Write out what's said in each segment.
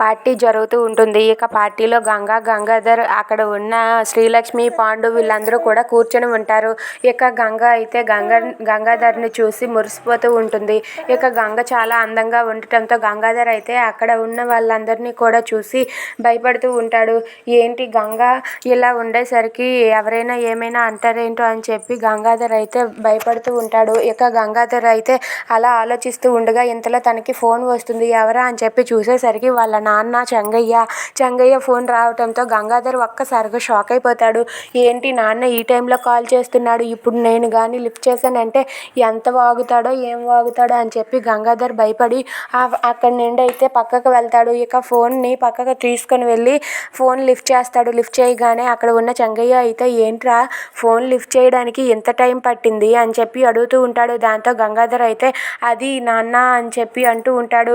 Party జరుగుతూ ఉంటుంది. ఇక పార్టీలో గంగా గంగాధర్ అక్కడ ఉన్న శ్రీలక్ష్మి పాండు వీళ్ళందరూ కూడా కూర్చొని ఉంటారు. ఇక గంగ అయితే గంగ గంగాధర్ని చూసి మురిసిపోతూ ఉంటుంది. ఇక గంగ చాలా అందంగా ఉండటంతో గంగాధర్ అయితే అక్కడ ఉన్న వాళ్ళందరినీ కూడా చూసి భయపడుతూ ఉంటాడు. ఏంటి గంగ ఇలా ఉండేసరికి ఎవరైనా ఏమైనా అంటారేంటో అని చెప్పి గంగాధర్ అయితే భయపడుతూ ఉంటాడు. ఇక గంగాధర్ అయితే అలా ఆలోచిస్తూ ఉండగా ఇంతలో తనకి ఫోన్ వస్తుంది. ఎవరా అని చెప్పి చూసేసరికి వాళ్ళ నాన్న చెంగయ్య. చెంగయ్య ఫోన్ రావడంతో గంగాధర్ ఒక్కసారిగా షాక్ అయిపోతాడు. ఏంటి నాన్న ఈ టైంలో కాల్ చేస్తున్నాడు? ఇప్పుడు నేను కానీ లిఫ్ట్ చేశానంటే ఎంత వాగుతాడో ఏం వాగుతాడో అని చెప్పి గంగాధర్ భయపడి అక్కడి నుండి అయితే పక్కకు వెళ్తాడు. ఇక ఫోన్ని పక్కకు తీసుకొని వెళ్ళి ఫోన్ లిఫ్ట్ చేస్తాడు. లిఫ్ట్ చేయగానే అక్కడ ఉన్న చెంగయ్య అయితే ఏంట్రా ఫోన్ లిఫ్ట్ చేయడానికి ఎంత టైం పట్టింది? అని చెప్పి అడుగుతూ ఉంటాడు. దాంతో గంగాధర్ అయితే అది నాన్న అని చెప్పి అంటూ ఉంటాడు.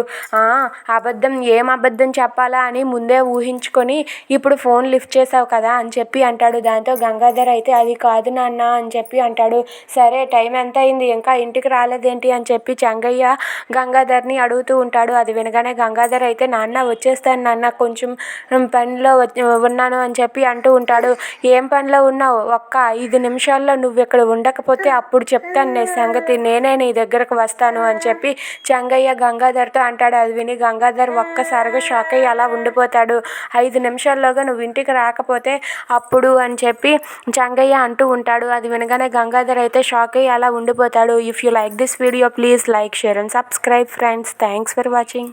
అబద్ధం ఏం అబద్ధం? చెప్పాలా అని ముందే ఊహించుకొని ఇప్పుడు ఫోన్ లిఫ్ట్ చేసావు కదా అని చెప్పి అంటాడు. దాంతో గంగాధర్ అయితే అది కాదు నాన్న అని చెప్పి అంటాడు. సరే టైం ఎంత అయింది ఇంకా ఇంటికి రాలేదేంటి? అని చెప్పి చెంగయ్య గంగాధర్ని అడుగుతూ ఉంటాడు. అది వినగానే గంగాధర్ అయితే నాన్న వచ్చేస్తాను నాన్న కొంచెం పనిలో ఉన్నాను అని చెప్పి అంటూ ఉంటాడు. ఏం పనిలో ఉన్నావు? ఒక్క ఐదు నిమిషాల్లో నువ్వు ఇక్కడ ఉండకపోతే అప్పుడు చెప్తాను నీ సంగతి. నేనే నీ దగ్గరకు వస్తాను అని చెప్పి చెంగయ్య గంగాధర్తో అంటాడు. అది విని గంగాధర్ ఒక్కసారిగా షాక్ అయ్యి అలా ఉండిపోతాడు. ఐదు నిమిషాల్లోగా నువ్వు ఇంటికి రాకపోతే అప్పుడు అని చెప్పి జంగయ్య అంటూ ఉంటాడు. అది వినగానే గంగాధర్ అయితే షాక్ అయ్యి అలా ఉండిపోతాడు. If you like this video please like share and subscribe friends thanks for watching